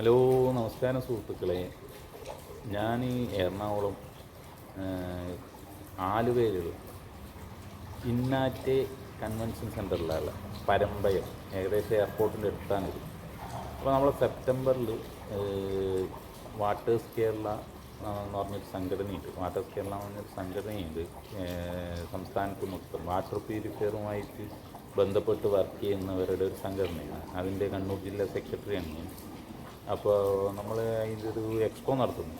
Hello നമസ്കാരം സുഹൃത്തുക്കളെ. ഞാൻ ഈ എറണാകുളം ആലുവയിലുള്ള ഇന്നാറ്റെ കൺവെൻഷൻ സെന്ററിലുള്ള പരമ്പയം ഏകദേശം എയർപോർട്ടിന്റെ അടുത്താണിത് അപ്പോൾ നമ്മൾ സെപ്റ്റംബറിൽ വാട്ടേഴ്സ് കേരള എന്ന് പറഞ്ഞൊരു സംഘടനയുണ്ട്. വാട്ടേഴ്സ് കേരള എന്ന് പറഞ്ഞൊരു സംഘടനയുണ്ട്. സംസ്ഥാനത്ത് മൊത്തം വാട്ടർ പ്യൂരിഫയറുമായിട്ട് ബന്ധപ്പെട്ട് വർക്ക് ചെയ്യുന്നവരുടെ ഒരു സംഘടനയാണ്. അതിന്റെ കണ്ണൂർ ജില്ലാ സെക്രട്ടറിയാണ് ഞാൻ. അപ്പോൾ നമ്മൾ അതിന്റെ ഒരു എക്സ്പോ നടത്തുന്നു.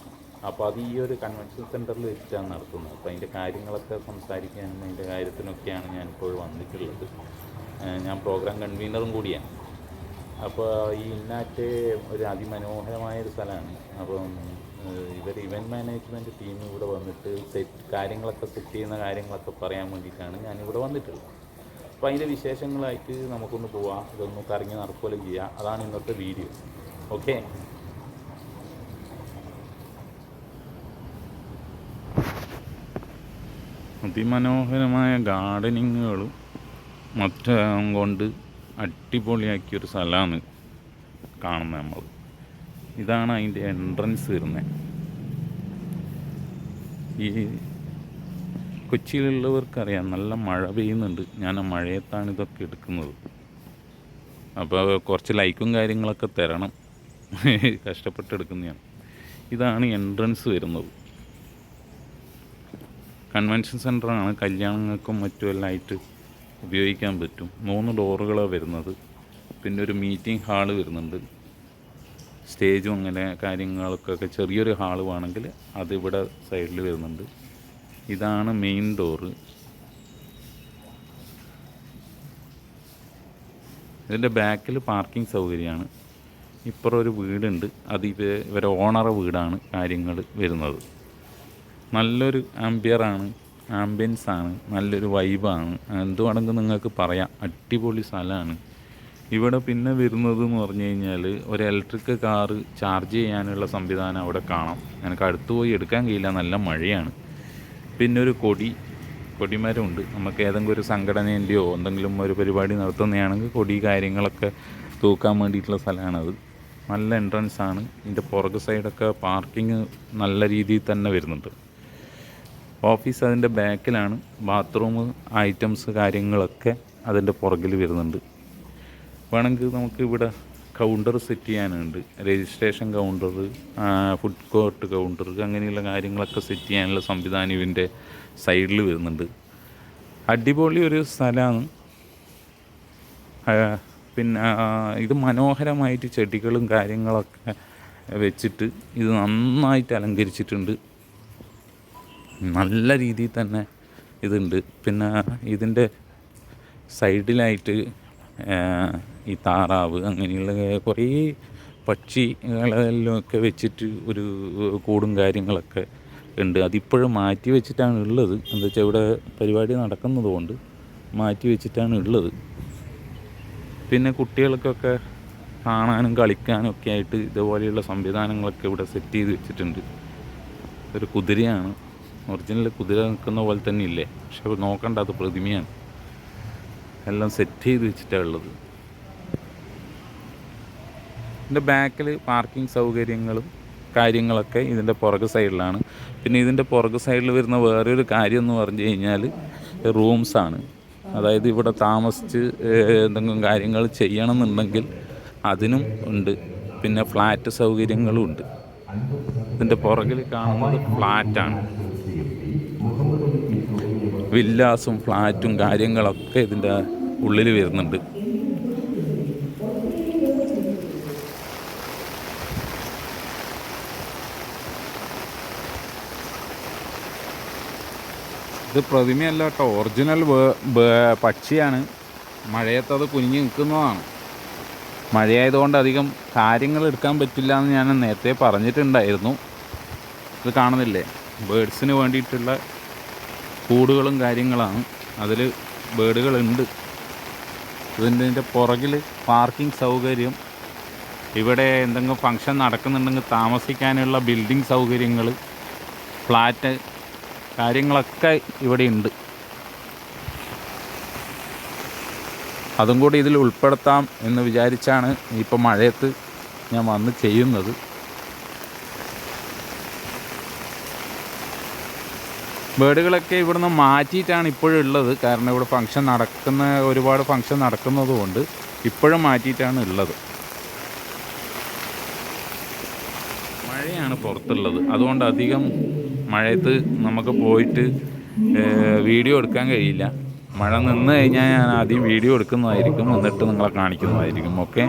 അപ്പോൾ അത് ഈ ഒരു കൺവെൻഷൻ സെന്ററിൽ വെച്ചിട്ടാണ് നടത്തുന്നത്. അപ്പോൾ അതിന്റെ കാര്യങ്ങളൊക്കെ സംസാരിക്കാനും അതിന്റെ കാര്യത്തിനൊക്കെയാണ് ഞാനിപ്പോൾ വന്നിട്ടുള്ളത്. ഞാൻ പ്രോഗ്രാം കൺവീനറും കൂടിയാണ്. അപ്പോൾ ഈ ഇന്നാറ്റ് ഒരു അതിമനോഹരമായ ഒരു സ്ഥലമാണ്. അപ്പം ഇവർ ഇവന്റ് മാനേജ്മെന്റ് ടീം ഇവിടെ വന്നിട്ട് സെറ്റ് കാര്യങ്ങളൊക്കെ സെറ്റ് ചെയ്യുന്ന കാര്യങ്ങളൊക്കെ പറയാൻ വേണ്ടിയിട്ടാണ് ഞാനിവിടെ വന്നിട്ടുള്ളത്. അപ്പോൾ അതിന്റെ വിശേഷങ്ങളായിട്ട് നമുക്കൊന്ന് പോവാം. ഇതൊന്ന് കറങ്ങി നടക്കുകയും ചെയ്യാം. അതാണ് ഇന്നത്തെ വീഡിയോ ഓക്കെ അതിമനോഹരമായ ഗാർഡനിങ്ങുകളും മറ്റും കൊണ്ട് അടിപൊളിയാക്കിയൊരു സ്ഥലമാണ് കാണുന്നത് നമ്മൾ. ഇതാണ് അതിന്റെ എൻട്രൻസ് വരുന്നത്. ഈ കൊച്ചിയിലുള്ളവർക്കറിയാം നല്ല മഴ പെയ്യുന്നുണ്ട്. ഞാൻ ആ മഴയത്താണ് ഇതൊക്കെ എടുക്കുന്നത്. അപ്പോൾ കുറച്ച് ലൈക്കും കാര്യങ്ങളൊക്കെ തരണം. കഷ്ടപ്പെട്ടെടുക്കുന്നതാണ്. ഇതാണ് എൻട്രൻസ് വരുന്നത്. കൺവെൻഷൻ സെന്ററാണ് കല്യാണങ്ങൾക്കും മറ്റുമെല്ലാം ആയിട്ട് ഉപയോഗിക്കാൻ പറ്റും. മൂന്ന് ഡോറുകളാണ് വരുന്നത്. പിന്നെ ഒരു മീറ്റിംഗ് ഹാൾ വരുന്നുണ്ട്. സ്റ്റേജും അങ്ങനെ കാര്യങ്ങൾക്കൊക്കെ ചെറിയൊരു ഹാൾ വേണമെങ്കിൽ അതിവിടെ സൈഡിൽ വരുന്നുണ്ട്. ഇതാണ് മെയിൻ ഡോറ് ഇതിന്റെ ബാക്കിൽ പാർക്കിംഗ് സൗകര്യമാണ്. ഇപ്പുറം ഒരു വീടുണ്ട്. അത് ഇവ ഇവരെ ഓണറെ വീടാണ് കാര്യങ്ങൾ വരുന്നത്. നല്ലൊരു ആംബിയറാണ് ആംബിയൻസ് ആണ് നല്ലൊരു വൈബാണ് എന്തുവാണെങ്കിൽ നിങ്ങൾക്ക് പറയാം. അടിപൊളി സ്ഥലമാണ്. ഇവിടെ പിന്നെ വരുന്നത് എന്ന് പറഞ്ഞു കഴിഞ്ഞാൽ ഒരു ഇലക്ട്രിക് കാറ് ചാർജ് ചെയ്യാനുള്ള സംവിധാനം അവിടെ കാണാം. എനിക്ക് അടുത്ത് പോയി എടുക്കാൻ കഴിയില്ല. നല്ല മഴയാണ്. പിന്നെ ഒരു കൊടി കൊടിമരമുണ്ട്. നമുക്ക് ഏതെങ്കിലും ഒരു സംഘടനേന്റെയോ എന്തെങ്കിലും ഒരു പരിപാടി നടത്തുന്നതാണെങ്കിൽ കൊടി കാര്യങ്ങളൊക്കെ തൂക്കാൻ വേണ്ടിയിട്ടുള്ള സ്ഥലമാണത്. നല്ല എൻട്രൻസ് ആണ്. ഇതിന്റെ പുറക് സൈഡൊക്കെ പാർക്കിംഗ് നല്ല രീതിയിൽ തന്നെ വരുന്നുണ്ട്. ഓഫീസ് അതിന്റെ ബാക്കിലാണ് ബാത്റൂം ഐറ്റംസ് കാര്യങ്ങളൊക്കെ അതിന്റെ പുറകിൽ വരുന്നുണ്ട്. വേണമെങ്കിൽ നമുക്ക് ഇവിടെ കൗണ്ടർ സെറ്റ് ചെയ്യാനുണ്ട്. Registration counter food court counter അങ്ങനെയുള്ള കാര്യങ്ങളൊക്കെ സെറ്റ് ചെയ്യാനുള്ള സംവിധാനം ഇതിന്റെ സൈഡിൽ വരുന്നുണ്ട്. അടിപൊളി ഒരു സ്ഥലമാണ്. പിന്നെ ഇത് മനോഹരമായിട്ട് ചെടികളും കാര്യങ്ങളൊക്കെ വെച്ചിട്ട് ഇത് നന്നായിട്ട് അലങ്കരിച്ചിട്ടുണ്ട്. നല്ല രീതിയിൽ തന്നെ ഇതുണ്ട്. പിന്നെ ഇതിന്റെ സൈഡിലായിട്ട് ഈ താറാവ് അങ്ങനെയുള്ള കുറേ പക്ഷികളെല്ലാം ഒക്കെ വെച്ചിട്ട് ഒരു കൂടും കാര്യങ്ങളൊക്കെ ഉണ്ട്. അതിപ്പോഴും മാറ്റി വെച്ചിട്ടാണ് ഉള്ളത്. എന്താ വെച്ചാൽ ഇവിടെ പരിപാടി നടക്കുന്നതുകൊണ്ട് മാറ്റി വെച്ചിട്ടാണ് ഉള്ളത്. പിന്നെ കുട്ടികൾക്കൊക്കെ കാണാനും കളിക്കാനും ഒക്കെ ആയിട്ട് ഇതുപോലെയുള്ള സംവിധാനങ്ങളൊക്കെ ഇവിടെ സെറ്റ് ചെയ്ത് വെച്ചിട്ടുണ്ട്. ഒരു കുതിരയാണ്. ഒറിജിനൽ കുതിര നിൽക്കുന്ന പോലെ തന്നെ ഇല്ലേ? പക്ഷെ നോക്കണ്ട അത് പ്രതിമയാണ്. എല്ലാം സെറ്റ് ചെയ്ത് വെച്ചിട്ടാണ് ഉള്ളത്. ഇതിന്റെ ബാക്കിൽ പാർക്കിംഗ് സൗകര്യങ്ങളും കാര്യങ്ങളൊക്കെ ഇതിന്റെ പുറകു സൈഡിലാണ് പിന്നെ ഇതിന്റെ പുറകു സൈഡിൽ വരുന്ന വേറൊരു കാര്യം എന്ന് പറഞ്ഞു കഴിഞ്ഞാൽ റൂംസാണ് അതായത് ഇവിടെ താമസിച്ച് എന്തെങ്കിലും കാര്യങ്ങൾ ചെയ്യണമെന്നുണ്ടെങ്കിൽ അതിനും ഉണ്ട്. പിന്നെ ഫ്ലാറ്റ് സൗകര്യങ്ങളും ഉണ്ട്. ഇതിന്റെ പുറകിൽ കാണുന്നത് ഫ്ലാറ്റാണ്. വില്ലാസും ഫ്ലാറ്റും കാര്യങ്ങളൊക്കെ ഇതിന്റെ ഉള്ളിൽ വരുന്നുണ്ട്. പ്രതിമയല്ല കേട്ടോ. ഒറിജിനൽ പക്ഷിയാണ്. മഴയത്ത് അത് കുനിഞ്ഞ് നിൽക്കുന്നതാണ്. മഴയായതുകൊണ്ട് അധികം കാര്യങ്ങൾ എടുക്കാൻ പറ്റില്ല എന്ന് ഞാൻ നേരത്തെ പറഞ്ഞിട്ടുണ്ടായിരുന്നു. ഇത് കാണുന്നില്ലേ? ബേഡ്സിന് വേണ്ടിയിട്ടുള്ള കൂടുകളും കാര്യങ്ങളാണ്. അതിൽ ബേഡുകളുണ്ട്. ഇതിന്റെ പുറകിൽ പാർക്കിംഗ് സൗകര്യം. ഇവിടെ എന്തെങ്കിലും ഫങ്ഷൻ നടക്കുന്നുണ്ടെങ്കിൽ താമസിക്കാനുള്ള ബിൽഡിംഗ് സൗകര്യങ്ങൾ ഫ്ലാറ്റ് കാര്യങ്ങളൊക്കെ ഇവിടെ ഉണ്ട്. അതും കൂടി ഇതിൽ ഉൾപ്പെടുത്താം എന്ന് വിചാരിച്ചാണ് ഇപ്പം മഴയത്ത് ഞാൻ വന്ന് ചെയ്യുന്നത്. ബേഡുകളൊക്കെ ഇവിടുന്ന് മാറ്റിയിട്ടാണ് ഇപ്പോഴും ഉള്ളത്. കാരണം ഇവിടെ ഫംഗ്ഷൻ നടക്കുന്ന ഒരുപാട് ഫംഗ്ഷൻ നടക്കുന്നതുകൊണ്ട് ഇപ്പോഴും മാറ്റിയിട്ടാണ് ഉള്ളത്. മഴയാണ് പുറത്തുള്ളത്. അതുകൊണ്ട് അധികം മഴയത്ത് നമുക്ക് പോയിട്ട് വീഡിയോ എടുക്കാൻ കഴിയില്ല. മഴ നിന്ന് കഴിഞ്ഞാൽ ഞാൻ ആദ്യം വീഡിയോ എടുക്കുന്നതായിരിക്കും എന്നിട്ട് നിങ്ങളെ കാണിക്കുന്നതായിരിക്കും. ഓക്കെ?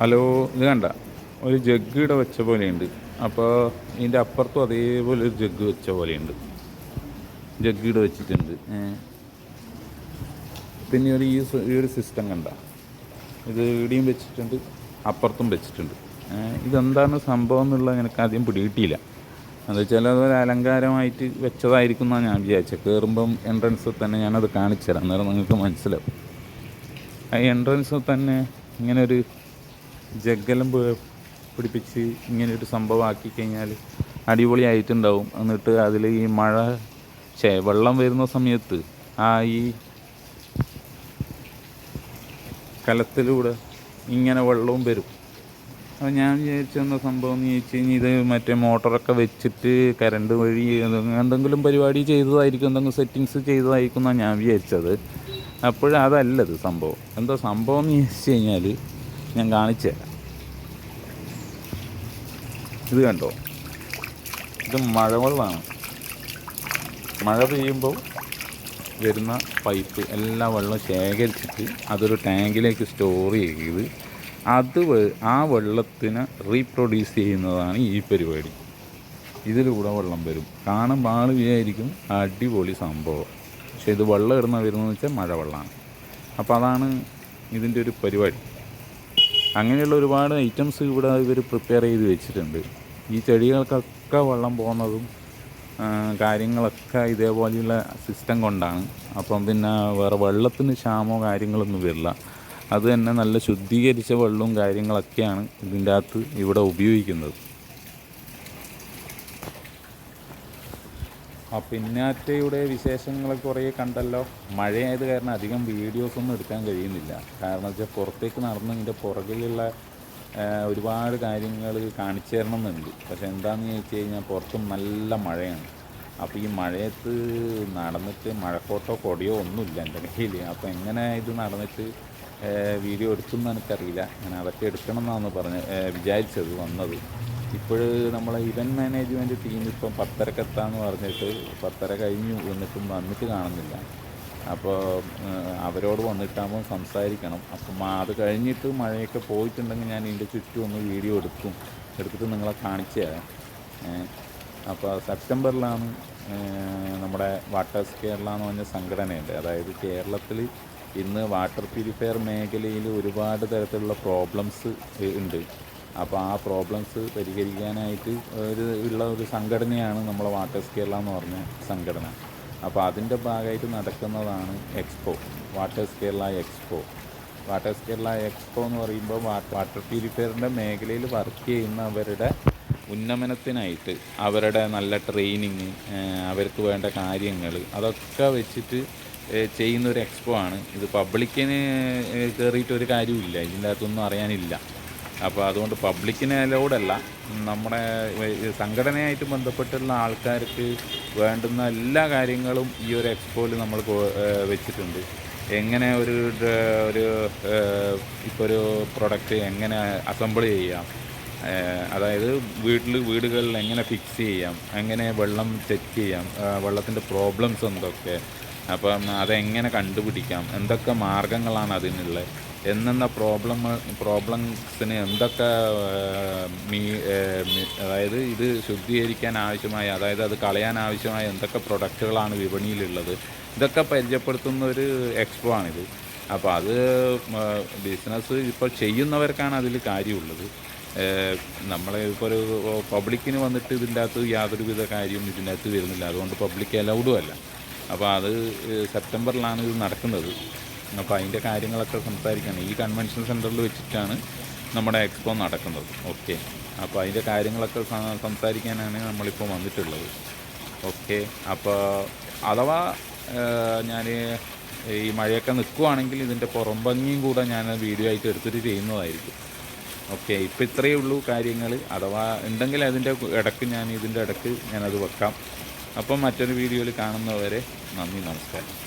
ഹലോ ഇത് കണ്ട ഒരു ജഗ് ഇവിടെ വെച്ച പോലെയുണ്ട്. അപ്പോൾ ഇതിന്റെ അപ്പുറത്തും അതേപോലെ ഒരു ജഗ് വെച്ച പോലെയുണ്ട്. ജഗ് ഇവിടെ വെച്ചിട്ടുണ്ട്. പിന്നെ ഒരു ഈ ഒരു സിസ്റ്റം കണ്ട. ഇത് ഇവിടെയും വെച്ചിട്ടുണ്ട് അപ്പുറത്തും വെച്ചിട്ടുണ്ട്. ഇതെന്താണ് സംഭവം എന്നുള്ളത് എനിക്ക് ആദ്യം പിടികിട്ടിയില്ല. എന്താ വെച്ചാൽ അതൊരു അലങ്കാരമായിട്ട് വെച്ചതായിരിക്കും എന്നാണ് ഞാൻ വിചാരിച്ചത് കയറുമ്പം എൻട്രൻസിൽ തന്നെ ഞാനത് കാണിച്ചു തരാം അന്നേരം നിങ്ങൾക്ക് മനസ്സിലാവും. ആ എൻട്രൻസിൽ തന്നെ ഇങ്ങനൊരു ജഗ്ഗലം പിടിപ്പിച്ച് ഇങ്ങനെ ഒരു സംഭവം ആക്കി കഴിഞ്ഞാൽ അടിപൊളി ആയിട്ടുണ്ടാവും എന്നിട്ട് അതിൽ ഈ മഴ ചേ വെള്ളം വരുന്ന സമയത്ത് ആ ഈ കലത്തിലൂടെ ഇങ്ങനെ വെള്ളവും വരും. അപ്പോൾ ഞാൻ വിചാരിച്ചെന്ന സംഭവം എന്ന് ചോദിച്ചു കഴിഞ്ഞാൽ ഇത് മറ്റേ മോട്ടറൊക്കെ വെച്ചിട്ട് കറണ്ട് വഴി എന്തെങ്കിലും പരിപാടി ചെയ്തതായിരിക്കും എന്തെങ്കിലും സെറ്റിങ്സ് ചെയ്തതായിരിക്കും എന്നാണ് ഞാൻ വിചാരിച്ചത്. അപ്പോഴും അതല്ലത് സംഭവം. എന്താ സംഭവം എന്ന് ചോദിച്ചു കഴിഞ്ഞാൽ ഞാൻ കാണിച്ചു തരാം. ഇത് കണ്ടോ? ഇത് മഴവെള്ളമാണ്. മഴ പെയ്യുമ്പോൾ വരുന്ന പൈപ്പ് എല്ലാ വെള്ളം ശേഖരിച്ചിട്ട് അതൊരു ടാങ്കിലേക്ക് സ്റ്റോർ ചെയ്ത് അത് ആ വെള്ളത്തിനെ റീപ്രൊഡ്യൂസ് ചെയ്യുന്നതാണ് ഈ പരിപാടി. ഇതിലൂടെ വെള്ളം വരും. കാണുമ്പോൾ ആൾ വിചാരിക്കും അടിപൊളി സംഭവം. പക്ഷെ ഇത് വെള്ളം ഇടുന്ന വരുന്നതെന്ന് വെച്ചാൽ മഴവെള്ളമാണ് അപ്പോൾ അതാണ് ഇതിന്റെ ഒരു പരിപാടി. അങ്ങനെയുള്ള ഒരുപാട് ഐറ്റംസ് ഇവിടെ ഇവർ പ്രിപ്പയർ ചെയ്ത് വെച്ചിട്ടുണ്ട്. ഈ ചെടികൾക്കൊക്കെ വെള്ളം പോകുന്നതും കാര്യങ്ങളൊക്കെ ഇതേപോലെയുള്ള സിസ്റ്റം കൊണ്ടാണ്. അപ്പം പിന്നെ വേറെ വെള്ളത്തിന് ക്ഷാമോ കാര്യങ്ങളൊന്നും വരില്ല. അത് തന്നെ നല്ല ശുദ്ധീകരിച്ച വെള്ളവും കാര്യങ്ങളൊക്കെയാണ് ഇതിന്റെ അകത്ത് ഇവിടെ ഉപയോഗിക്കുന്നത്. ആ പിന്നാറ്റയുടെ വിശേഷങ്ങൾ കുറേ കണ്ടല്ലോ. മഴയായത് കാരണം അധികം വീഡിയോസ് ഒന്നും എടുക്കാൻ കഴിയുന്നില്ല. കാരണം വെച്ചാൽ പുറത്തേക്ക് നടന്ന് ഇതിന്റെ പുറകിലുള്ള ഒരുപാട് കാര്യങ്ങൾ കാണിച്ചു തരണം എന്നുണ്ട് പക്ഷെ എന്താണെന്ന് ചോദിച്ചു കഴിഞ്ഞാൽ പുറത്തും നല്ല മഴയാണ്. അപ്പോൾ ഈ മഴയത്ത് നടന്നിട്ട് മഴക്കോട്ടോ കൊടിയോ ഒന്നുമില്ല എന്റെ കയ്യിൽ അപ്പോൾ എങ്ങനെ ഇത് നടന്നിട്ട് വീഡിയോ എടുക്കുമെന്ന് എനിക്കറിയില്ല. ഞാൻ അതൊക്കെ എടുക്കണം എന്നാണ് പറഞ്ഞ് വിചാരിച്ചത് വന്നത്. ഇപ്പോൾ നമ്മളെ ഇവന്റ് മാനേജ്മെന്റ് ടീം ഇപ്പം പത്തരക്ക് എത്താമെന്ന് പറഞ്ഞിട്ട് പത്തര കഴിഞ്ഞു എന്നിട്ടും വന്നിട്ട് കാണുന്നില്ല. അപ്പോൾ അവരോട് വന്നിട്ടാകുമ്പോൾ സംസാരിക്കണം. അപ്പം അത് കഴിഞ്ഞിട്ട് മഴയൊക്കെ പോയിട്ടുണ്ടെങ്കിൽ ഞാൻ ഇതിന്റെ ചുറ്റും ഒന്ന് വീഡിയോ എടുക്കും. എടുത്തിട്ട് നിങ്ങളെ കാണിച്ചു തരാം. അപ്പോൾ സെപ്റ്റംബറിലാണ് നമ്മുടെ വാട്ടേഴ്സ് കേരള എന്ന് പറഞ്ഞ സംഘടനയുണ്ട്. അതായത് കേരളത്തിൽ ഇന്ന് വാട്ടർ പ്യൂരിഫയർ മേഖലയിൽ ഒരുപാട് തരത്തിലുള്ള പ്രോബ്ലംസ് ഉണ്ട്. അപ്പോൾ ആ പ്രോബ്ലംസ് പരിഹരിക്കാനായിട്ട് ഒരു ഉള്ള ഒരു സംഘടനയാണ് നമ്മളെ വാട്ടേഴ്സ് കേരള എന്ന് പറഞ്ഞ സംഘടന. അപ്പോൾ അതിന്റെ ഭാഗമായിട്ട് നടക്കുന്നതാണ് expo waters Kerala expo. Waters Kerala expo എന്ന് പറയുമ്പോൾ വാട്ടർ പ്യൂരിഫയറിന്റെ മേഖലയിൽ വർക്ക് ചെയ്യുന്നവരുടെ ഉന്നമനത്തിനായിട്ട് അവരുടെ നല്ല ട്രെയിനിങ് അവർക്ക് വേണ്ട കാര്യങ്ങൾ അതൊക്കെ വെച്ചിട്ട് ചെയ്യുന്ന ഒരു എക്സ്പോ ആണ്. ഇത് പബ്ലിക്കിന് കയറിയിട്ട് ഒരു കാര്യമില്ല ഇതിന്റെ അകത്തൊന്നും അറിയാനില്ല. അപ്പോൾ അതുകൊണ്ട് പബ്ലിക്കിന് അലൗഡല്ല നമ്മുടെ സംഘടനയായിട്ട് ബന്ധപ്പെട്ടുള്ള ആൾക്കാർക്ക് വേണ്ടുന്ന എല്ലാ കാര്യങ്ങളും ഈ ഒരു എക്സ്പോയിൽ നമ്മൾ വെച്ചിട്ടുണ്ട്. എങ്ങനെ ഒരു ഒരു ഇപ്പോൾ ഒരു പ്രൊഡക്റ്റ് എങ്ങനെ അസംബിൾ ചെയ്യാം? അതായത് വീട്ടിൽ വീടുകളിൽ എങ്ങനെ ഫിക്സ് ചെയ്യാം? എങ്ങനെ വെള്ളം ചെക്ക് ചെയ്യാം? വെള്ളത്തിന്റെ പ്രോബ്ലംസ് എന്തൊക്കെ? അപ്പം അതെങ്ങനെ കണ്ടുപിടിക്കാം? എന്തൊക്കെ മാർഗങ്ങളാണ് അതിനുള്ളത്? എന്നെന്ന പ്രോബ്ലം പ്രോബ്ലംസിന് എന്തൊക്കെ മീ അതായത് ഇത് ശുദ്ധീകരിക്കാൻ ആവശ്യമായ അതായത് അത് കളയാൻ ആവശ്യമായ എന്തൊക്കെ പ്രൊഡക്റ്റുകളാണ് വിപണിയിലുള്ളത്? ഇതൊക്കെ പരിചയപ്പെടുത്തുന്ന ഒരു എക്സ്പോ ആണിത് അപ്പോൾ അത് ബിസിനസ് ഇപ്പോൾ ചെയ്യുന്നവർക്കാണ് അതിൽ കാര്യമുള്ളത്. നമ്മളെ ഇപ്പോൾ ഒരു പബ്ലിക്കിന് വന്നിട്ട് ഇതിന്റെ അകത്ത് യാതൊരുവിധ കാര്യവും ഇതിന്റെ അകത്ത് വരുന്നില്ല. അതുകൊണ്ട് പബ്ലിക് അലൗഡും അല്ല. അപ്പോൾ അത് സെപ്റ്റംബറിലാണ് ഇത് നടക്കുന്നത്. അപ്പോൾ അതിന്റെ കാര്യങ്ങളൊക്കെ സംസാരിക്കണം. ഈ കൺവെൻഷൻ സെന്ററിൽ വെച്ചിട്ടാണ് നമ്മുടെ എക്സ്പോ നടക്കുന്നത്. ഓക്കെ. അപ്പോൾ അതിന്റെ കാര്യങ്ങളൊക്കെ സംസാരിക്കാനാണ് നമ്മളിപ്പോൾ വന്നിട്ടുള്ളത്. ഓക്കെ. അപ്പോൾ അഥവാ ഞാൻ ഈ മഴയൊക്കെ നിൽക്കുവാണെങ്കിൽ ഇതിന്റെ പുറംഭംഗിയും കൂടെ ഞാൻ വീഡിയോ ആയിട്ട് എടുത്തിട്ട് ചെയ്യുന്നതായിരിക്കും. ഓക്കെ. ഇപ്പോൾ ഇത്രയേ ഉള്ളൂ കാര്യങ്ങൾ അഥവാ ഉണ്ടെങ്കിൽ അതിന്റെ ഇടയ്ക്ക് ഞാൻ ഇതിന്റെ ഇടയ്ക്ക് ഞാനത് വെക്കാം. അപ്പം മറ്റൊരു വീഡിയോയിൽ കാണുന്നവരെ നന്ദി നമസ്കാരം.